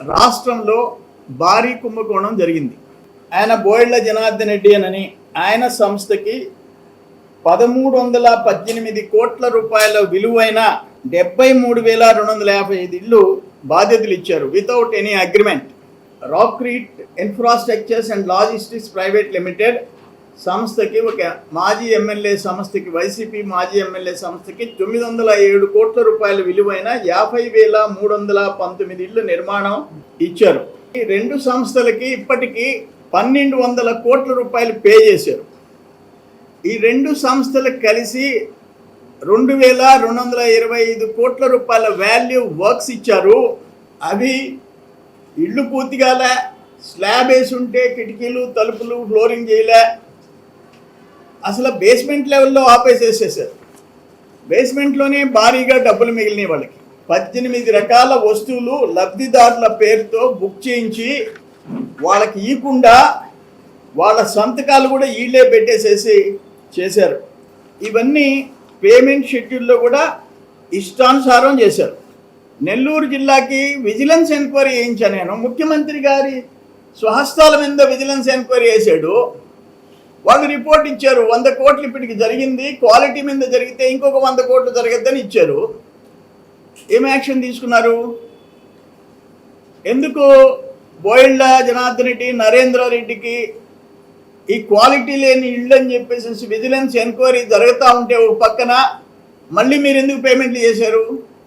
రాష్ట్రంలో భారీ కుంభకోణం జరిగింది. ఆయన బోయిళ్ళ జనార్దన్ రెడ్డి అని ఆయన సంస్థకి పదమూడు వందల పద్దెనిమిది కోట్ల రూపాయల విలువైన డెబ్బై మూడు వేల రెండు వందల యాభై ఐదు ఇళ్ళు బాధ్యతలు ఇచ్చారు. Without any agreement రాక్రీట్ infrastructures and logistics private limited సంస్థకి ఒక మాజీ ఎమ్మెల్యే సంస్థకి వైసీపీ మాజీ ఎమ్మెల్యే సంస్థకి తొమ్మిది వందల ఏడు కోట్ల రూపాయల విలువైన యాభై వేల మూడు వందల పంతొమ్మిది ఇళ్ళు నిర్మాణం ఇచ్చారు. ఈ రెండు సంస్థలకి ఇప్పటికీ పన్నెండు వందల కోట్ల రూపాయలు పే చేశారు. ఈ రెండు సంస్థలు కలిసి రెండు వేల రెండు వందల ఇరవై ఐదు కోట్ల రూపాయల వాల్యూ వర్క్స్ ఇచ్చారు. అవి ఇళ్ళు పూర్తిగాలే స్లాబ్ వేసి ఉంటే కిటికీలు తలుపులు ఫ్లోరింగ్ చేయలే అసలు బేస్మెంట్ లెవెల్లో ఆపేసేసేసారు బేస్మెంట్లోనే భారీగా డబ్బులు మిగిలినాయి వాళ్ళకి. పద్దెనిమిది రకాల వస్తువులు లబ్ధిదారుల పేరుతో బుక్ చేయించి వాళ్ళకి ఇవ్వకుండా వాళ్ళ సంతకాలు కూడా వీళ్ళే పెట్టేసేసి చేశారు. ఇవన్నీ పేమెంట్ షెడ్యూల్లో కూడా ఇష్టానుసారం చేశారు. నెల్లూరు జిల్లాకి విజిలెన్స్ ఎంక్వైరీ చేయించాను నేను. ముఖ్యమంత్రి గారి స్వహస్తాల మీద విజిలెన్స్ ఎంక్వైరీ చేశాడు. వాళ్ళు రిపోర్ట్ ఇచ్చారు. వంద కోట్లు ఇప్పటికి జరిగింది. క్వాలిటీ మీద జరిగితే ఇంకొక వంద కోట్లు జరగద్దని ఇచ్చారు. ఏం యాక్షన్ తీసుకున్నారు? ఎందుకు బోయిళ్ళ జనార్దన్ రెడ్డి నరేంద్ర రెడ్డికి ఈ క్వాలిటీ లేని ఇళ్ళు అని చెప్పేసి విజిలెన్స్ ఎంక్వైరీ జరుగుతూ ఉంటే ఒక పక్కన మళ్ళీ మీరు ఎందుకు పేమెంట్లు చేశారు?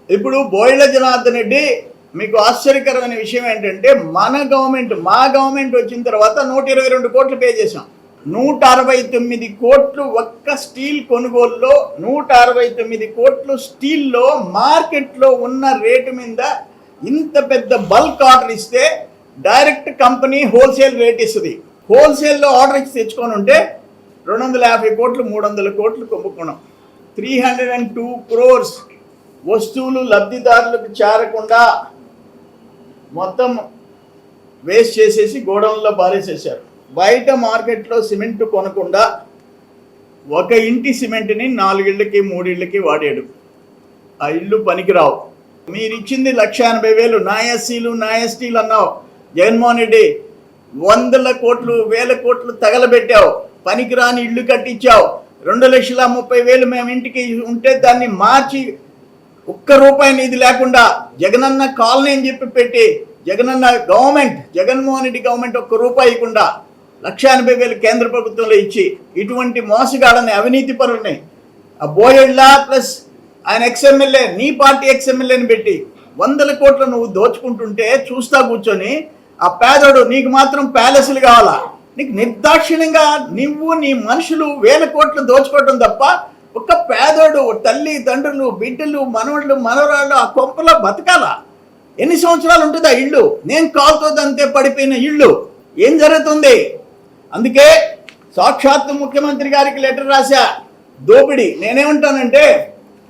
ఇప్పుడు బోయిళ్ళ జనార్దన్ రెడ్డి మీకు ఆశ్చర్యకరమైన విషయం ఏంటంటే మన గవర్నమెంట్ మా గవర్నమెంట్ వచ్చిన తర్వాత నూట ఇరవై రెండు కోట్లు పే చేశాం. నూట అరవై తొమ్మిది కోట్లు ఒక్క స్టీల్ కొనుగోలులో నూట అరవై తొమ్మిది కోట్లు స్టీల్లో మార్కెట్లో ఉన్న రేటు మీద ఇంత పెద్ద బల్క్ ఆర్డర్ ఇస్తే డైరెక్ట్ కంపెనీ హోల్సేల్ రేట్ ఇస్తుంది. హోల్సేల్లో ఆర్డర్ ఇచ్చి తెచ్చుకొని ఉంటే రెండు వందల యాభై కోట్లు మూడు వందల కోట్లు కొమ్ముకున్నాం three hundred and two crores వస్తువులు లబ్ధిదారులకు చేరకుండా మొత్తం వేస్ట్ చేసేసి గోడౌన్లో పారేసేసారు బయట మార్కెట్లో సిమెంట్ కొనకుండా ఒక ఇంటి సిమెంట్ని నాలుగిళ్ళకి మూడిళ్ళకి వాడాడు. ఆ ఇల్లు పనికిరావు. మీరు ఇచ్చింది లక్ష ఎనభై వేలు. నా ఎస్సీలు నా ఎస్టీలు అన్నావు. జగన్మోహన్ రెడ్డి వందల కోట్లు వేల కోట్లు తగలబెట్టావు. పనికిరాని ఇల్లు కట్టించావు. రెండు లక్షల ముప్పై వేలు మేము ఇంటికి ఉంటే దాన్ని మార్చి ఒక్క రూపాయి నిధి లేకుండా జగనన్న కాలనీ అని చెప్పి పెట్టి జగనన్న గవర్నమెంట్ జగన్మోహన్ రెడ్డి గవర్నమెంట్ ఒక్క రూపాయి ఇవ్వకుండా లక్ష ఎనభై వేలు కేంద్ర ప్రభుత్వంలో ఇచ్చి ఇటువంటి మోసగాడని అవినీతి పరుల్ని ఆ బోయెళ్ళ ప్లస్ ఆయన ఎక్స్ఎమ్మెల్యే నీ పార్టీ ఎక్స్ఎమ్మెల్యేని పెట్టి వందల కోట్లు నువ్వు దోచుకుంటుంటే చూస్తా కూర్చొని ఆ పేదోడు నీకు మాత్రం ప్యాలెస్లు కావాలా? నీకు నిర్దాక్షిణ్యంగా నువ్వు నీ మనుషులు వేల కోట్లు దోచుకోవటం తప్ప ఒక్క పేదోడు తల్లి తండ్రులు బిడ్డలు మనవళ్ళు మనవరాళ్ళు ఆ కొంపలో బతకాలా? ఎన్ని సంవత్సరాలు ఉంటుంది ఆ ఇల్లు? నేను కాలుతో అంతే పడిపోయిన ఇల్లు. ఏం జరుగుతుంది? అందుకే సాక్షాత్తు ముఖ్యమంత్రి గారికి లెటర్ రాశా. దోపిడీ. నేనేమంటానంటే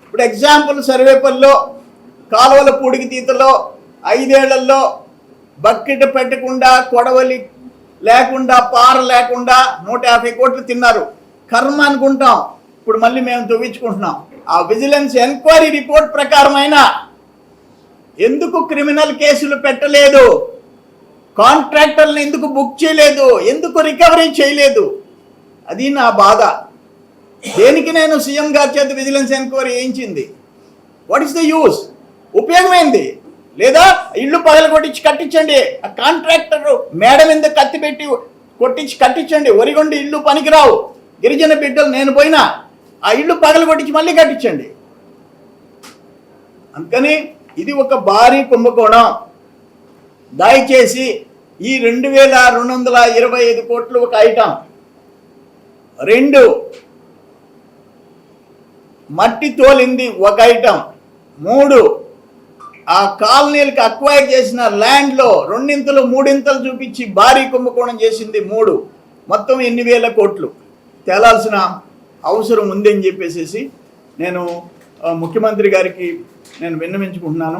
ఇప్పుడు ఎగ్జాంపుల్ సర్వేపల్లో కాలువల పూడికి తీతలో ఐదేళ్ళలో బకెట్ పెట్టకుండా కొడవలి లేకుండా పార లేకుండా నూట యాభై కోట్లు తిన్నారు. కర్మ అనుకుంటాం. ఇప్పుడు మళ్ళీ మేము తవ్వించుకుంటున్నాం. ఆ విజిలెన్స్ ఎంక్వైరీ రిపోర్ట్ ప్రకారమైన ఎందుకు క్రిమినల్ కేసులు పెట్టలేదు? కాంట్రాక్టర్ని ఎందుకు బుక్ చేయలేదు? ఎందుకు రికవరీ చేయలేదు? అది నా బాధ. దేనికి నేను సీఎం గారి చేత విజిలెన్స్ ఎంక్వైరీ చేయించింది వాట్ ఇస్ ద యూస్ ఉపయోగమైంది? లేదా ఇల్లు పగల కొట్టించి కట్టించండి. ఆ కాంట్రాక్టర్ మేడ మీద కత్తి పెట్టి కొట్టించి కట్టించండి. ఒరిగొండి ఇల్లు పనికిరావు. గిరిజన బిడ్డలు నేను పోయినా ఆ ఇల్లు పగల కొట్టించి మళ్ళీ కట్టించండి. అందుకని ఇది ఒక భారీ కుంభకోణం. దయచేసి ఈ రెండు వేల రెండు వందల ఇరవై ఐదు కోట్లు ఒక ఐటమ్. రెండు మట్టి తోలింది ఒక ఐటమ్. మూడు ఆ కాలనీలకు అక్వైర్ చేసిన ల్యాండ్లో రెండింతలు మూడింతలు చూపించి భారీ కుంభకోణం చేసింది మూడు. మొత్తం ఎన్ని వేల కోట్లు? తేలాల్సిన అవసరం ఉందని చెప్పేసి నేను ముఖ్యమంత్రి గారికి నేను విన్నవించుకుంటున్నాను.